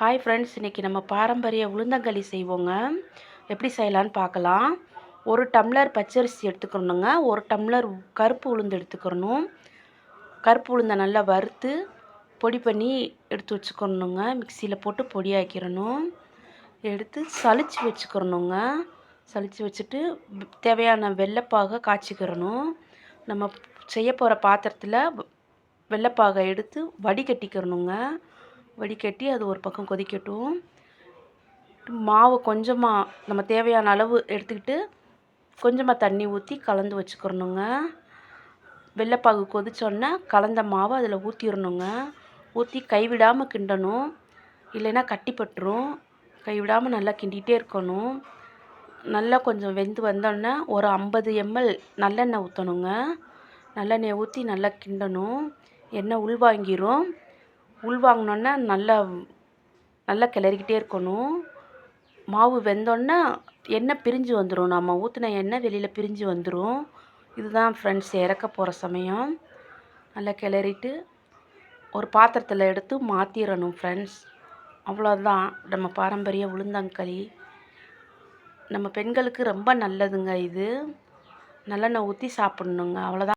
Hi friends இன்றைக்கி நம்ம பாரம்பரிய உளுந்தங்களி செய்வோங்க. எப்படி செய்யலான்னு பார்க்கலாம். ஒரு டம்ளர் பச்சரிசி எடுத்துக்கணுங்க. ஒரு டம்ளர் கருப்பு உளுந்து எடுத்துக்கணும். கருப்பு உளுந்தை நல்லா வறுத்து பொடி பண்ணி எடுத்து வச்சுக்கணுங்க. மிக்சியில் போட்டு பொடியாக்கிடணும் எடுத்து சளிச்சு வச்சுக்கிறணுங்க சளிச்சு வச்சுட்டு தேவையான வெள்ளைப்பாக காய்ச்சிக்கிறணும் நம்ம செய்ய போகிற பாத்திரத்தில் வெள்ளைப்பாகை எடுத்து வடிகட்டிக்கிறணுங்க வடிகட்டி அது ஒரு பக்கம் கொதிக்கட்டும். மாவு கொஞ்சமாக நம்ம தேவையான அளவு எடுத்துக்கிட்டு கொஞ்சமாக தண்ணி ஊற்றி கலந்து வச்சுக்கிறணுங்க. வெள்ளைப்பாகு கொதிச்சோன்னா கலந்த மாவை அதில் ஊற்றிடணுங்க ஊற்றி கைவிடாமல் கிண்டணும். இல்லைன்னா கட்டிப்பட்டுரும் கைவிடாமல் நல்லா கிண்டிகிட்டே இருக்கணும். நல்லா கொஞ்சம் வெந்து வந்தோடனே ஒரு ஐம்பது எம்எல் நல்லெண்ணெய் ஊற்றணுங்க நல்லெண்ணெயை ஊற்றி நல்லா கிண்டணும். எண்ணெய் உள்வாங்கிரும். உள்வாங்கினோன்னே நல்லா நல்லா கிளறிக்கிட்டே இருக்கணும். மாவு வெந்தோடனே எண்ணெய் பிரிஞ்சு வந்துடும் நம்ம ஊற்றின எண்ணெய் வெளியில் பிரிஞ்சு வந்துடும் இதுதான் ஃப்ரெண்ட்ஸ் இறக்க போகிற சமயம். நல்லா கிளறிட்டு ஒரு பாத்திரத்தில் எடுத்து மாற்றிடணும் ஃப்ரெண்ட்ஸ் அவ்வளோதான் நம்ம பாரம்பரிய உளுந்தங்களி. நம்ம பெண்களுக்கு ரொம்ப நல்லதுங்க இது. நல்லெண்ணெய் ஊற்றி சாப்பிட்ணுங்க. அவ்வளோதான்